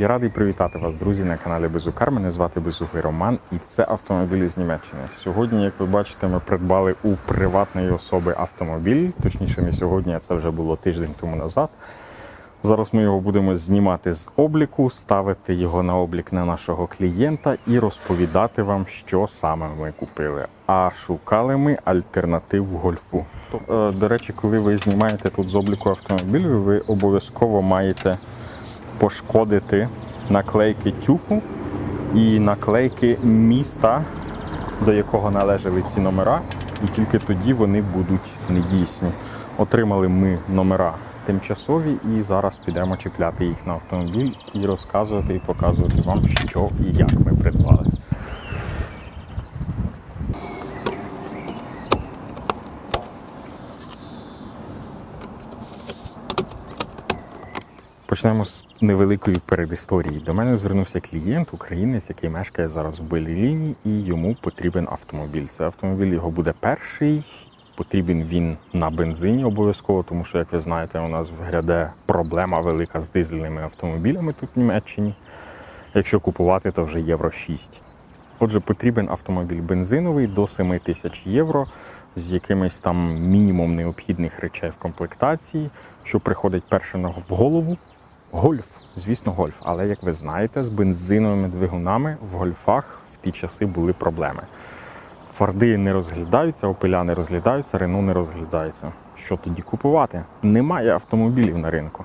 Я радий привітати вас, друзі, на каналі Безукар. Мене звати Безухий Роман, і це автомобілі з Німеччини. Сьогодні, як ви бачите, ми придбали у приватної особи автомобіль. Точніше, не сьогодні, а це вже було тиждень тому назад. Зараз ми його будемо знімати з обліку, ставити його на облік на нашого клієнта і розповідати вам, що саме ми купили. А шукали ми альтернатив гольфу. Е, До речі, коли ви знімаєте тут з обліку автомобілю, ви обов'язково маєте пошкодити наклейки тюфу і наклейки міста, до якого належали ці номера, і тільки тоді вони будуть недійсні. Отримали ми номера тимчасові, і зараз підемо чіпляти їх на автомобіль і розказувати і показувати вам, що і як ми придбали. Почнемо з невеликої передісторії. До мене звернувся клієнт, українець, який мешкає зараз в Беліліні, і йому потрібен автомобіль. Це автомобіль його буде перший. Потрібен він на бензині обов'язково, тому що, як ви знаєте, у нас вгляде проблема велика з дизельними автомобілями тут в Німеччині. Якщо купувати, то вже євро 6. Отже, потрібен автомобіль бензиновий до 7 тисяч євро з якимось там мінімум необхідних речей в комплектації. Що приходить перше в голову? Гольф. Звісно, гольф. Але як ви знаєте, з бензиновими двигунами в гольфах в ті часи були проблеми. Форди не розглядаються, опеля не розглядаються, Рено не розглядаються. Що тоді купувати? Немає автомобілів на ринку.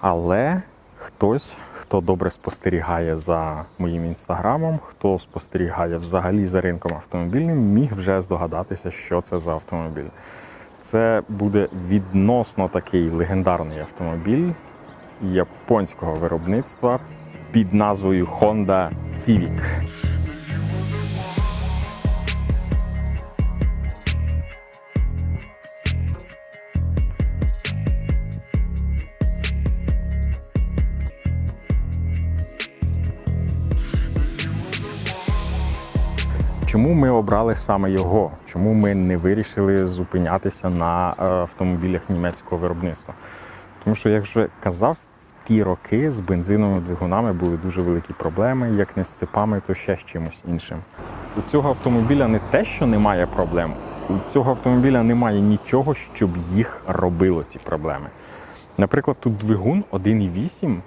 Але хтось, хто добре спостерігає за моїм інстаграмом, хто спостерігає взагалі за ринком автомобільним, міг вже здогадатися, що це за автомобіль. Це буде відносно такий легендарний автомобіль японського виробництва під назвою Honda Civic. Чому ми обрали саме його? Чому ми не вирішили зупинятися на е, автомобілях німецького виробництва? Тому що, як вже казав, ті роки з бензиновими двигунами були дуже великі проблеми, як не з цепами, то ще з чимось іншим. У цього автомобіля не те, що немає проблем, у цього автомобіля немає нічого, щоб їх робило ці проблеми. Наприклад, тут двигун 1,8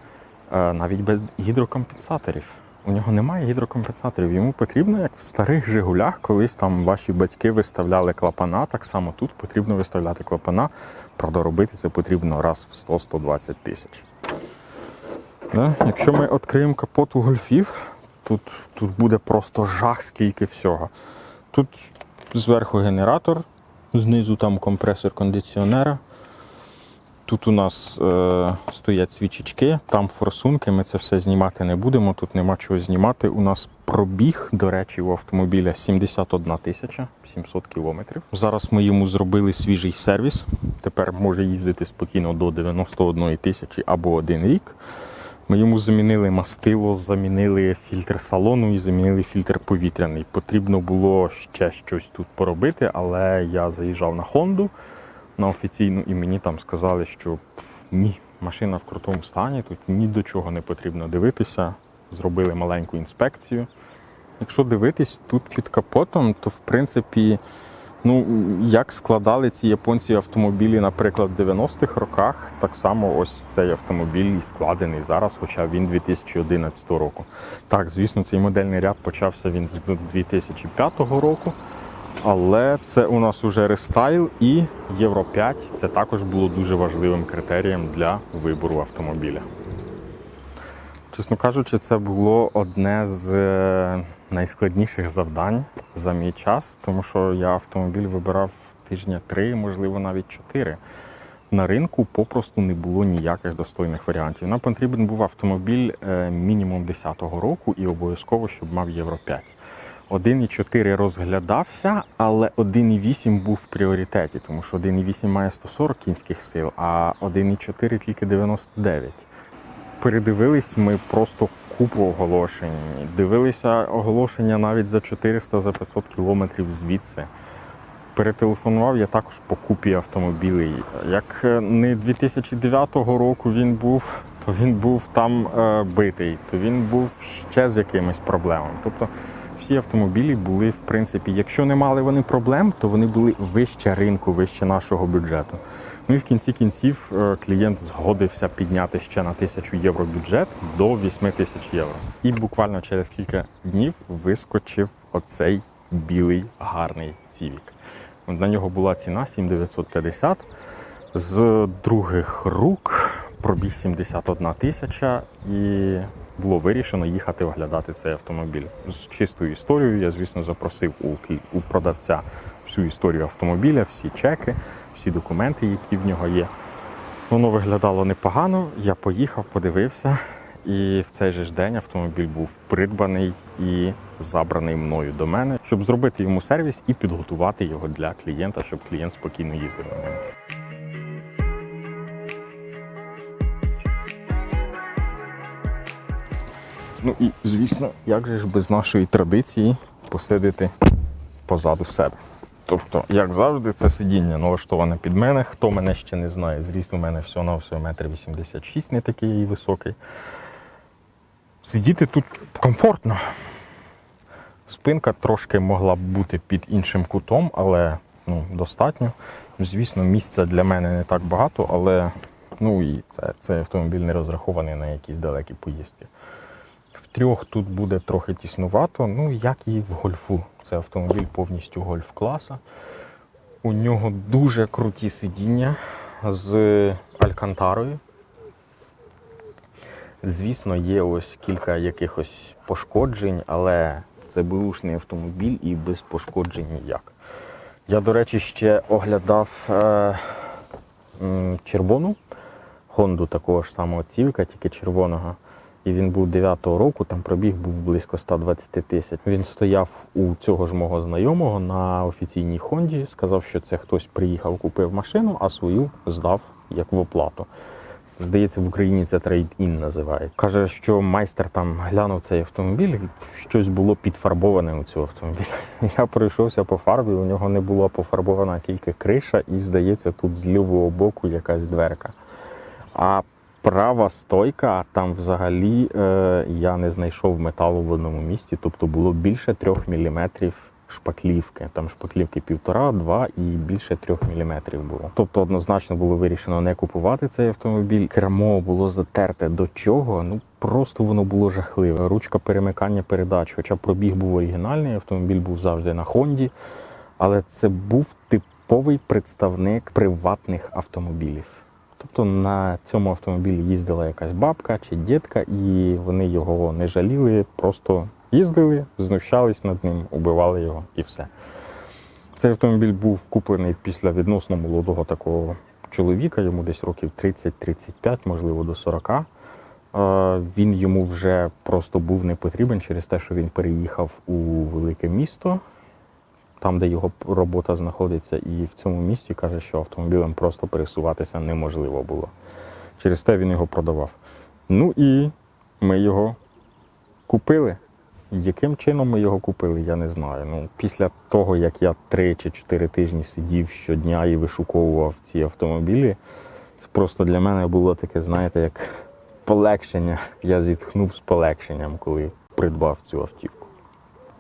е, навіть без гідрокомпенсаторів. У нього немає гідрокомпенсаторів. Йому потрібно, як в старих Жигулях, колись там ваші батьки виставляли клапана. Так само тут потрібно виставляти клапана. Правда, робити це потрібно раз в 100-120 тисяч. Да? Якщо ми відкриємо капот у гольфів, тут, тут буде просто жах, скільки всього. Тут зверху генератор, знизу там компресор кондиціонера. Тут у нас е, стоять свічечки, там форсунки. Ми це все знімати не будемо. Тут нема чого знімати. У нас пробіг, до речі, у автомобіля 71 тисяча 700 кілометрів. Зараз ми йому зробили свіжий сервіс. Тепер може їздити спокійно до 91 тисячі або один рік. Ми йому замінили мастило, замінили фільтр салону і замінили фільтр повітряний. Потрібно було ще щось тут поробити, але я заїжджав на Хонду на офіційну, і мені там сказали, що ні, машина в крутому стані, тут ні до чого не потрібно дивитися. Зробили маленьку інспекцію. Якщо дивитись тут під капотом, то в принципі, ну як складали ці японці автомобілі, наприклад, в 90-х роках, так само ось цей автомобіль і складений зараз, хоча він 2011 року. Так, звісно, цей модельний ряд почався він з 2005 року. Але це у нас уже рестайл і Євро 5 це також було дуже важливим критерієм для вибору автомобіля. Чесно кажучи, це було одне з е, найскладніших завдань за мій час, тому що я автомобіль вибирав тижня три, можливо, навіть чотири. На ринку попросту не було ніяких достойних варіантів. Нам потрібен був автомобіль е, мінімум 10-го року і обов'язково, щоб мав Євро 5. 1,4 розглядався, але 1,8 був в пріоритеті, тому що 1,8 має 140 кінських сил, а 1,4 тільки 99. Передивились ми просто купу оголошень. Дивилися оголошення навіть за 400 за 500 кілометрів звідси. Перетелефонував я також по купі автомобілей. Як е, не 2009 року він був, то він був там е, битий, то він був ще з якимись проблемами. Тобто всі автомобілі були, в принципі, якщо не мали вони проблем, то вони були вище ринку, вище нашого бюджету. Ну і в кінці кінців е, клієнт згодився підняти ще на тисячу євро бюджет до 8 тисяч євро. І буквально через кілька днів вискочив оцей білий гарний цівік. На нього була ціна 7950. З других рук пробіг 71 тисяча і було вирішено їхати оглядати цей автомобіль. З чистою історією я, звісно, запросив у, у продавця всю історію автомобіля, всі чеки, всі документи, які в нього є. Воно виглядало непогано. Я поїхав, подивився, і в цей же ж день автомобіль був придбаний і забраний мною до мене, щоб зробити йому сервіс і підготувати його для клієнта, щоб клієнт спокійно їздив на ньому. Ну і звісно, як же ж без нашої традиції посидити позаду себе. Тобто, як завжди, це сидіння налаштоване під мене. Хто мене ще не знає, зріст у мене всього на всього метр 86, не такий і високий. Сидіти тут комфортно. Спинка трошки могла б бути під іншим кутом, але ну, достатньо. Звісно, місця для мене не так багато, але ну і це, цей автомобіль не розрахований на якісь далекі поїздки. Трьох тут буде трохи тіснувато, ну як і в гольфу. Це автомобіль повністю гольф-класа. У нього дуже круті сидіння з алькантарою. Звісно, є ось кілька якихось пошкоджень, але це бушний автомобіль і без пошкоджень ніяк. Я, до речі, ще оглядав е, червону Хонду такого ж самого цівка, тільки червоного. І він був 9-го року, там пробіг був близько 120 тисяч. Він стояв у цього ж мого знайомого на офіційній Хонді, сказав, що це хтось приїхав, купив машину, а свою здав як в оплату. Здається, в Україні це трейд-ін називають. Каже, що майстер там глянув цей автомобіль, щось було підфарбоване у цього автомобіля. Я пройшовся по фарбі, у нього не була пофарбована тільки криша, і здається, тут з лівого боку якась дверка. А права стойка, там взагалі е, я не знайшов металу в одному місці, тобто було більше 3 мм шпаклівки. Там шпаклівки півтора-два і більше 3 мм було. Тобто однозначно було вирішено не купувати цей автомобіль. Кермо було затерте до чого. Ну просто воно було жахливе. Ручка перемикання передач. Хоча пробіг був оригінальний, автомобіль був завжди на Хонді, але це був типовий представник приватних автомобілів. Тобто на цьому автомобілі їздила якась бабка чи дідка, і вони його не жаліли, просто їздили, знущались над ним, убивали його і все. Цей автомобіль був куплений після відносно молодого такого чоловіка, йому десь років 30-35, можливо, до 40. Е, Він йому вже просто був не потрібен через те, що він переїхав у велике місто, там, де його робота знаходиться, і в цьому місті каже, що автомобілем просто пересуватися неможливо було. Через те він його продавав. Ну і ми його купили. Яким чином ми його купили, я не знаю. Ну, після того, як я три чи чотири тижні сидів щодня і вишуковував ці автомобілі, це просто для мене було таке, знаєте, як полегшення. Я зітхнув з полегшенням, коли придбав цю автівку.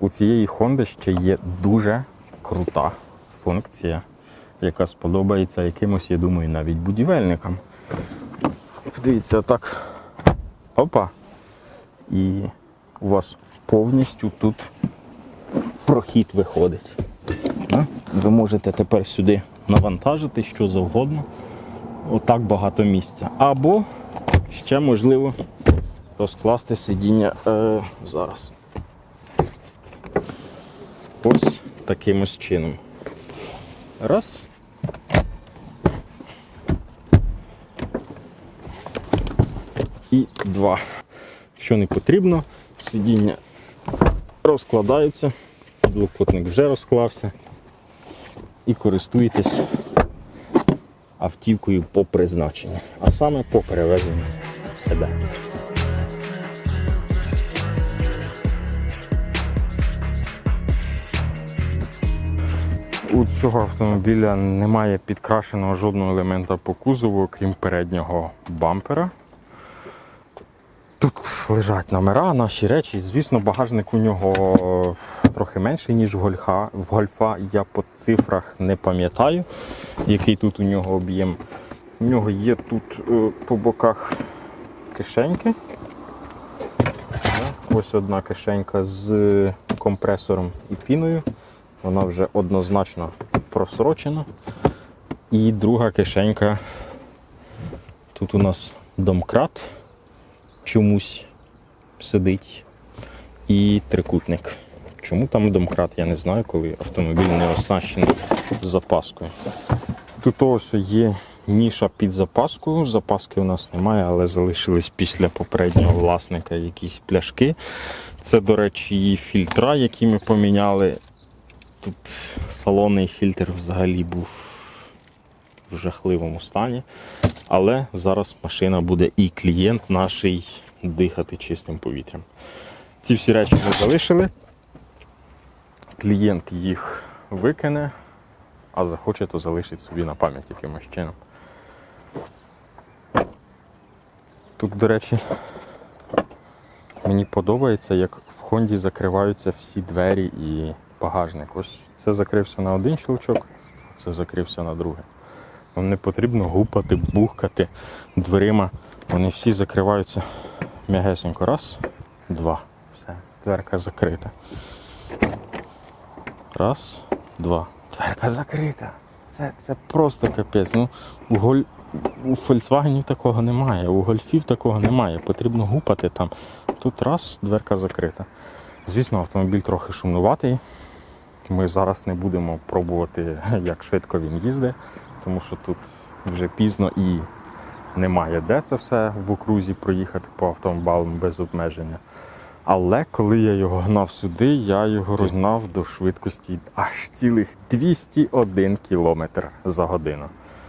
У цієї Honda ще є дуже крута функція, яка сподобається якимось, я думаю, навіть будівельникам. Подивіться, отак. Опа. І у вас повністю тут прохід виходить. Ну, Ви можете тепер сюди навантажити що завгодно. Отак багато місця. Або ще можливо розкласти сидіння е, зараз. Ось таким ось чином. Раз. І два. Якщо не потрібно, сидіння розкладаються, підлокотник вже розклався. І користуєтесь автівкою по призначенню, а саме по перевезенню себе. У цього автомобіля немає підкрашеного жодного елемента по кузову, крім переднього бампера. Тут лежать номера, наші речі. Звісно, багажник у нього трохи менший, ніж в гольфа. В гольфа я по цифрах не пам'ятаю, який тут у нього об'єм. У нього є тут е, по боках кишеньки. Ось одна кишенька з компресором і піною. Вона вже однозначно просрочена. І друга кишенька. Тут у нас домкрат чомусь сидить. І трикутник. Чому там домкрат, я не знаю, коли автомобіль не оснащений запаскою. Тут ось є ніша під запаску. Запаски у нас немає, але залишились після попереднього власника якісь пляшки. Це, до речі, і фільтра, які ми поміняли. Тут салонний фільтр взагалі був в жахливому стані. Але зараз машина буде і клієнт наш дихати чистим повітрям. Ці всі речі ми залишили. Клієнт їх викине, а захоче, то залишить собі на пам'ять якимось чином. Тут, до речі, мені подобається, як в Хонді закриваються всі двері і багажник. Ось це закрився на один щелчок, це закрився на другий. Вам не потрібно гупати, бухкати дверима. Вони всі закриваються м'ягесенько. Раз, два. Все, дверка закрита. Раз, два. Дверка закрита. Це, це просто капець. Ну, у, голь... у Volkswagen такого немає, у гольфів такого немає. Потрібно гупати там. Тут раз, дверка закрита. Звісно, автомобіль трохи шумнуватий. Ми зараз не будемо пробувати, як швидко він їздить, тому що тут вже пізно і немає де це все в окрузі проїхати по автомобілям без обмеження. Але коли я його гнав сюди, я його розгнав до швидкості аж цілих 201 км за годину.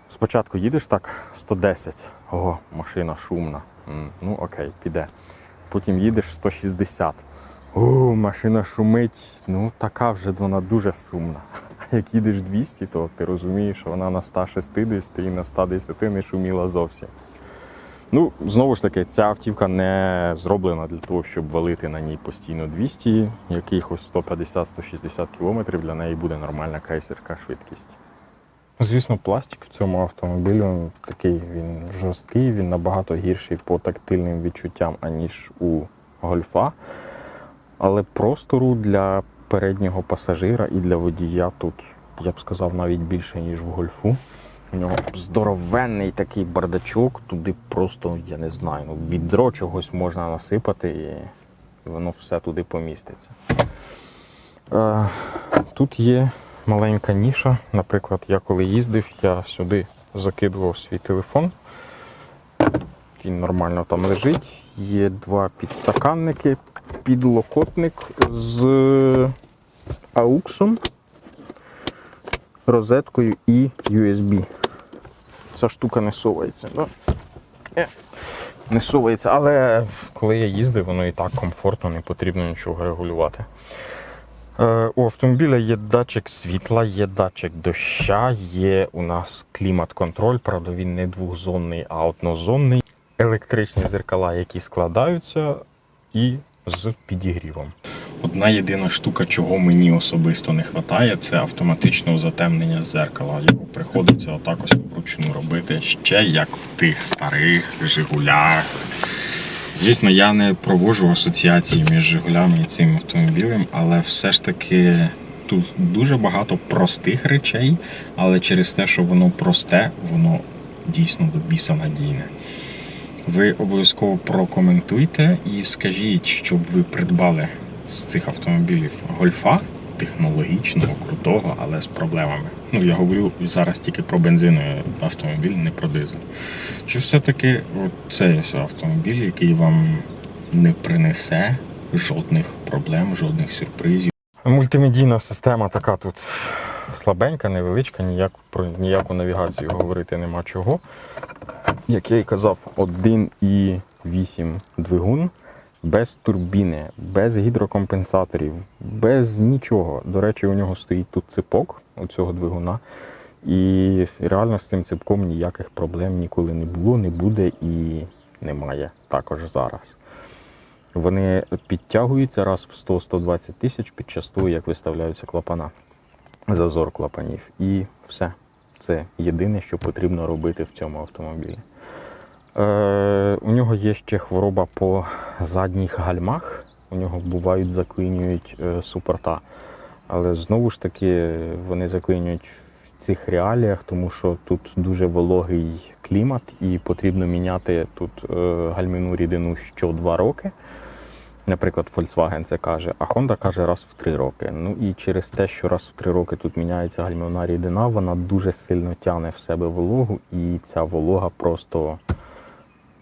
Спочатку їдеш так 110, ого, машина шумна. Ну окей, піде. Потім їдеш 160. О, машина шумить. Ну така вже вона дуже сумна. Як їдеш 200, то ти розумієш, що вона на 160 і на 110 не шуміла зовсім. Ну, знову ж таки, ця автівка не зроблена для того, щоб валити на ній постійно 200, якихось 150-160 км для неї буде нормальна крейсерська швидкість. Звісно, пластик в цьому автомобілі такий він жорсткий, він набагато гірший по тактильним відчуттям, аніж у гольфа. Але простору для переднього пасажира і для водія тут, я б сказав, навіть більше, ніж в гольфу. У нього здоровенний такий бардачок, туди просто, я не знаю, ну, відро чогось можна насипати і воно все туди поміститься. Е, тут є маленька ніша. Наприклад, я коли їздив, я сюди закидував свій телефон. Він нормально там лежить. Є два підстаканники, підлокотник з ауксом, розеткою і USB. Ця штука не совається. Да? Е, Не совається, але коли я їздив, воно і так комфортно, не потрібно нічого регулювати. Е, У автомобіля є датчик світла, є датчик доща, є у нас клімат-контроль, правда, він не двохзонний, а однозонний. Електричні зеркала, які складаються, і з підігрівом. Одна єдина штука, чого мені особисто не вистачає, це автоматичного затемнення зеркала. Його приходиться отак ось вручну робити ще як в тих старих Жигулях. Звісно, я не проводжу асоціації між Жигулями і цим автомобілем, але все ж таки тут дуже багато простих речей, але через те, що воно просте, воно дійсно до біса надійне. Ви обов'язково прокоментуйте і скажіть, щоб ви придбали з цих автомобілів гольфа технологічного, крутого, але з проблемами. Ну, я говорю зараз тільки про бензиновий автомобіль, не про дизель. Чи все-таки цей автомобіль, який вам не принесе жодних проблем, жодних сюрпризів? Мультимедійна система така тут слабенька, невеличка, ніяк, про ніяку навігацію говорити нема чого. Як я і казав, 1,8 двигун без турбіни, без гідрокомпенсаторів, без нічого. До речі, у нього стоїть тут ципок у цього двигуна. І реально з цим ципком ніяких проблем ніколи не було, не буде і немає також зараз. Вони підтягуються раз в 100-120 тисяч під час того, як виставляються клапана, зазор клапанів. І все. Це єдине, що потрібно робити в цьому автомобілі. Е, у нього є ще хвороба по задніх гальмах. У нього бувають заклинюють е, супорта. Але знову ж таки вони заклинюють в цих реаліях, тому що тут дуже вологий клімат і потрібно міняти тут е, гальмівну рідину що 2 роки. Наприклад, Volkswagen це каже, а Honda каже раз в 3 роки. Ну і через те, що раз в 3 роки тут міняється гальмівна рідина, вона дуже сильно тягне в себе вологу, і ця волога просто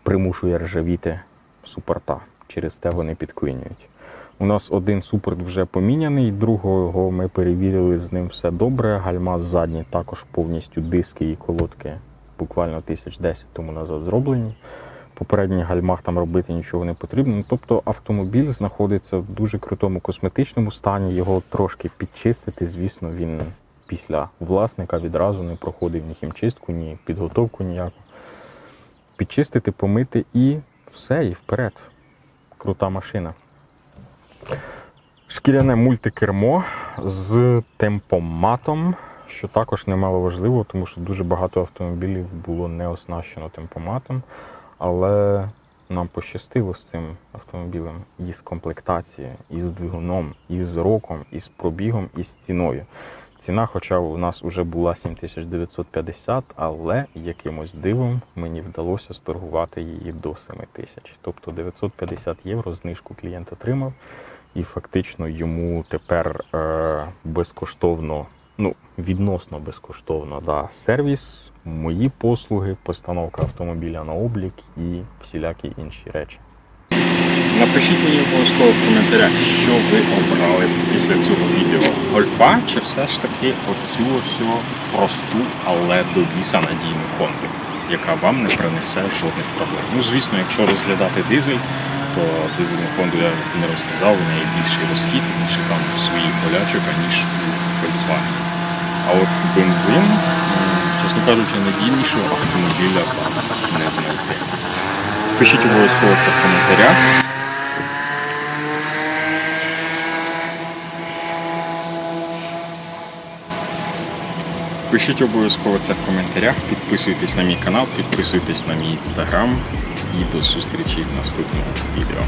примушує ржавіти супорта. Через те вони підклинюють. У нас один супорт вже поміняний, другого ми перевірили, з ним все добре. Гальма задні також повністю диски і колодки буквально тисяч 10 тому назад зроблені. Попередніх гальмах там робити нічого не потрібно. Ну, Тобто автомобіль знаходиться в дуже крутому косметичному стані. Його трошки підчистити. Звісно, він після власника відразу не проходив ні хімчистку, ні підготовку ніяку. Підчистити, помити і все, і вперед. Крута машина. Шкіряне мультикермо з темпоматом, що також немало важливо, тому що дуже багато автомобілів було не оснащено темпоматом. Але нам пощастило з цим автомобілем і з комплектацією, і з двигуном, і з роком, і з пробігом, і з ціною. Ціна, хоча у нас вже була 7950, але якимось дивом мені вдалося сторгувати її до 7000. Тобто 950 євро знижку клієнт отримав, і фактично йому тепер е, безкоштовно, ну відносно безкоштовно, да, сервіс, мої послуги, постановка автомобіля на облік і всілякі інші речі. Напишіть мені обов'язково в коментарях, що ви обрали після цього відео. Гольфа чи все ж таки оцю ось просту, але до біса надійну Хонду, яка вам не принесе жодних проблем. Ну, звісно, якщо розглядати дизель, то дизельну Хонду я не розглядав, у неї більший розхід, більше там своїх болячок, аніж у Volkswagen. А от бензин, чесно кажучи, надійнішого автомобіля не знайти. Пишіть обов'язково це в коментарях. Пишіть обов'язково це в коментарях, підписуйтесь на мій канал, підписуйтесь на мій інстаграм і до зустрічі в наступному відео.